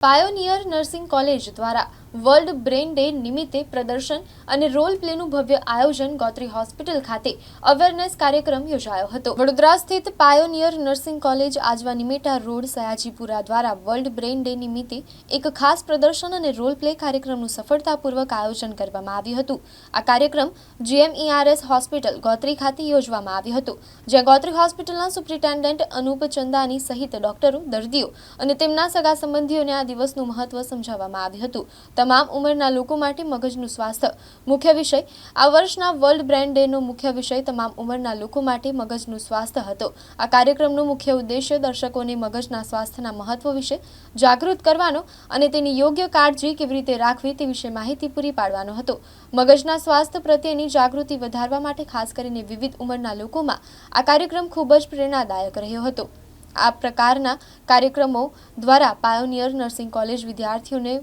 Pioneer nursing college દ્વારા world brain day નિમિત્તે પ્રદર્શન અને રોલ પ્લેનું ભવ્ય આયોજન ગોત્રી હોસ્પિટલ ખાતે અવેરનેસ કાર્યક્રમ યોજાયો હતો. વડોદરા સ્થિત pioneer nursing college Ajwa Nimeta road Sayajipura દ્વારા વર્લ્ડ બ્રેન ડે નિમિત્તે એક ખાસ પ્રદર્શન અને રોલ પ્લે કાર્યક્રમનું સફળતાપૂર્વક આયોજન કરવામાં આવ્યું હતું. આ કાર્યક્રમ જીએમઈઆરએસ હોસ્પિટલ ગોત્રી ખાતે યોજવામાં આવ્યો હતો, જ્યાં ગોત્રી હોસ્પિટલના સુપ્રિન્ટેન્ડન્ટ અનુપ ચંદાની સહિત ડોક્ટરો દર્દીઓ અને તેમના સગા સંબંધીઓને આ દિવસનું મહત્વ સમજાવવામાં આવ્યું હતું. તમામ ઉંમરના લોકો માટે મગજનું સ્વાસ્થ્ય મુખ્ય વિષય. આ વર્ષના વર્લ્ડ બ્રેન ડેનો મુખ્ય વિષય તમામ ઉંમરના લોકો માટે મગજનું સ્વાસ્થ્ય હતો. આ કાર્યક્રમનો મુખ્ય ઉદ્દેશ્ય દર્શકોને મગજના સ્વાસ્થ્યના મહત્વ વિશે જાગૃત કરવાનો અને તેની યોગ્ય કાળજી કેવી રીતે રાખવી તે વિશે માહિતી પૂરી પાડવાનો હતો. મગજના સ્વાસ્થ્ય પ્રત્યેની જાગૃતિ વધારવા માટે ખાસ કરીને વિવિધ ઉંમરના લોકોમાં આ કાર્યક્રમ ખૂબ જ પ્રેરણાદાયક રહ્યો હતો. આ પ્રકારના કાર્યક્રમો દ્વારા પાયોનિયર નર્સિંગ કોલેજ વિદ્યાર્થીઓને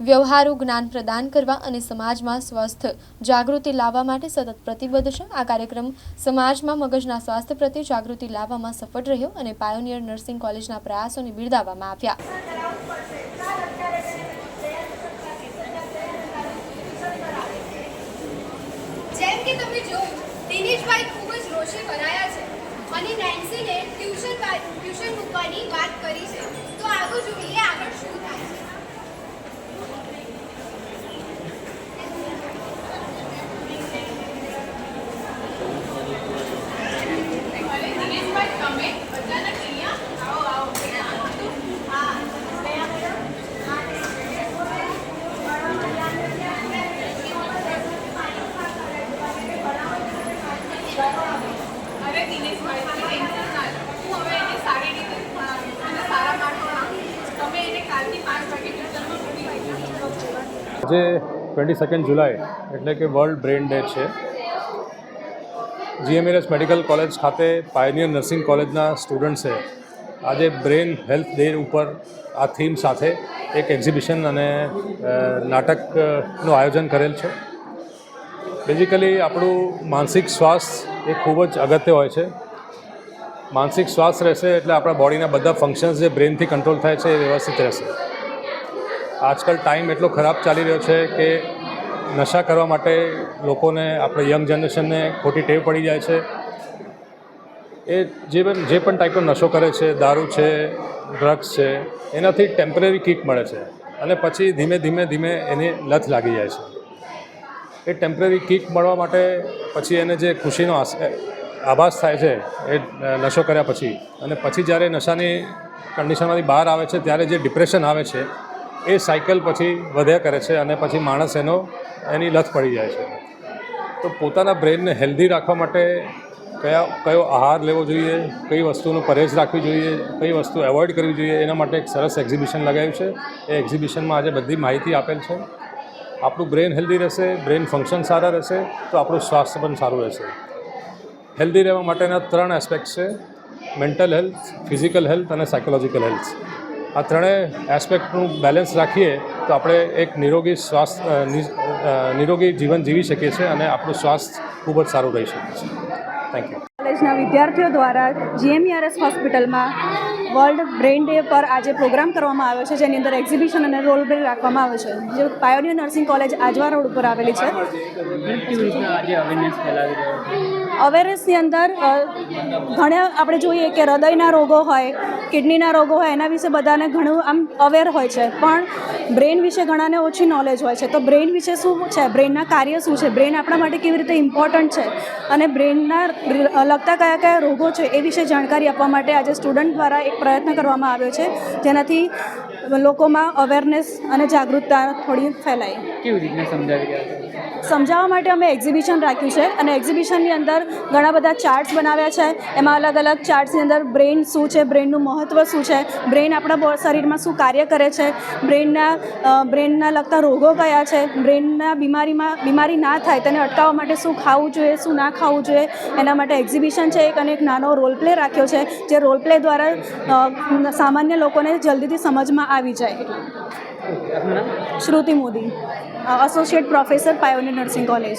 વ્યવહારુ જ્ઞાન પ્રદાન કરવા અને સમાજમાં સ્વસ્થ જાગૃતિ લાવવા માટે સતત પ્રતિબદ્ધ છે. આ કાર્યક્રમ સમાજમાં મગજના સ્વાસ્થ્ય પ્રત્યે જાગૃતિ લાવવામાં સફળ રહ્યો અને પાયોનિયર નર્સિંગ કોલેજના પ્રયાસોને બિરદાવવામાં આવ્યા. ટ્યુશન મૂકવાની વાત કરી છે. તો આગળ જોઈએ આગળ શું થાય છે દિનેશભાઈ તમે અચાનક અહીંયા આવો આવો અરે દિનેશભાઈ તમે ટેન્શન ના લો હું હવે એને સારી રીતે અ, અને સારા માર્કો આપીશ તમે એને કાલથી પાંચ વાગે ટ્યુશનમાં મૂકી દેજો આજે ટ્વેન્ટી સેકન્ડ જુલાઈ એટલે કે વર્લ્ડ બ્રેન ડે છે. જીએમએરએસ મેડિકલ કોલેજ ખાતે પાયનિયર નર્સિંગ કોલેજના સ્ટુડન્ટ્સે આજે બ્રેન હેલ્થ ડે ઉપર આ થીમ સાથે એક એક્ઝિબિશન અને નાટકનું આયોજન કરેલ છે. બેઝિકલી આપણું માનસિક સ્વાસ્થ્ય એ ખૂબ જ અગત્ય હોય છે. માનસિક સ્વાસ્થ્ય રહેશે એટલે આપણા બોડીના બધા ફંક્શન્સ જે બ્રેનથી કંટ્રોલ થાય છે એ વ્યવસ્થિત રહેશે. આજકાલ ટાઈમ એટલો ખરાબ ચાલી રહ્યો છે કે નશા કરવા માટે લોકોને, આપણે યંગ જનરેશનને ખોટી ટેવ પડી જાય છે. એ જે પણ જે પણ ટાઈપનો નશો કરે છે, દારૂ છે ડ્રગ્સ છે, એનાથી ટેમ્પરરી કિક મળે છે. અને પછી ધીમે ધીમે ધીમે એની લત લાગી જાય છે. એ ટેમ્પરરી કિક મળવા માટે પછી એને જે ખુશીનો આભાસ થાય છે, એ નશો કર્યા પછી. અને પછી જ્યારે નશાની કન્ડિશનમાંથી બહાર આવે છે, ત્યારે જે ડિપ્રેશન આવે છે એ સાયકલ પછી વધ્યા કરે છે અને પછી માણસ એનો, એની લત પડી જાય છે. તો પોતાના બ્રેનને હેલ્ધી રાખવા માટે કયા, કયો આહાર લેવો જોઈએ, કઈ વસ્તુનો પरहेજ રાખવી જોઈએ, કઈ વસ્તુ એવોઇડ કરવી જોઈએ, એના માટે એક સરસ એક્ઝિબિશન લગાવ્યું છે. એ એક્ઝિબિશનમાં આજે બધી માહિતી આપેલ છે. આપણું બ્રેન હેલ્ધી રહેશે, બ્રેન ફંક્શન સારા રહેશે, તો આપણું સ્વાસ્થ્ય પણ સારું રહેશે. હેલ્ધી રહેવા માટેના ત્રણ એસ્પેક્ટ છે. મેન્ટલ હેલ્થ, ફિઝિકલ હેલ્થ અને સાયકોલોજીકલ હેલ્થ. આ ત્રણેય એસ્પેક્ટનું બેલેન્સ રાખીએ તો આપણે એક નિરોગી સ્વાસ્થ્ય નિરોગી જીવન જીવી શકીએ છીએ અને આપણું સ્વાસ્થ્ય ખૂબ જ સારું રહી શકે છે થેન્ક યુ કોલેજના વિદ્યાર્થીઓ દ્વારા જીએમઈઆરએસ હોસ્પિટલમાં વર્લ્ડ બ્રેઇન ડે પર આજે પ્રોગ્રામ કરવામાં આવ્યો છે જેની અંદર એક્ઝિબિશન અને રોલ પ્લે રાખવામાં આવ્યો છે. જે pioneer nursing college Ajwa road ઉપર આવેલી છે? અવેરનેસની અંદર ઘણા આપણે જોઈએ કે હૃદયના રોગો હોય, કિડનીના રોગો હોય, એના વિશે બધાને ઘણું આમ અવેર હોય છે. પણ બ્રેઇન વિશે ઘણાને ઓછી નોલેજ હોય છે. તો બ્રેઇન વિશે શું છે? બ્રેઇનના કાર્ય શું છે? બ્રેઇન આપણા માટે કેવી રીતે ઇમ્પોર્ટન્ટ છે? અને બ્રેઇનના લગતા કયા કયા રોગો છે એ વિશે જાણકારી આપવા માટે આજે સ્ટુડન્ટ દ્વારા એક પ્રયત્ન કરવામાં આવ્યો છે. જેનાથી લોકોમાં અવેરનેસ અને જાગૃતતા થોડી ફેલાય. કેવી રીતના સમજાવી સમજાવવા માટે અમે એક્ઝિબિશન રાખ્યું છે અને એક્ઝિબિશનની અંદર ઘણા બધા ચાર્ટ્સ બનાવ્યા છે. એમાં અલગ અલગ ચાર્ટ્સની અંદર બ્રેઇન શું છે બ્રેઇનનું મહત્ત્વ શું છે બ્રેઇન આપણા શરીરમાં શું કાર્ય કરે છે બ્રેઇનના બ્રેઇનના લગતા રોગો કયા છે બ્રેઇનના બીમારીમાં બીમારી ના થાય તેને અટકાવવા માટે શું ખાવું જોઈએ શું ના ખાવું જોઈએ એના માટે એક્ઝિબિશન છે એક અને એક નાનો રોલ પ્લે રાખ્યો છે જે રોલ પ્લે દ્વારા સામાન્ય લોકોને જલ્દીથી સમજમાં આવી જાય. Shruti Modi associate professor pioneer nursing college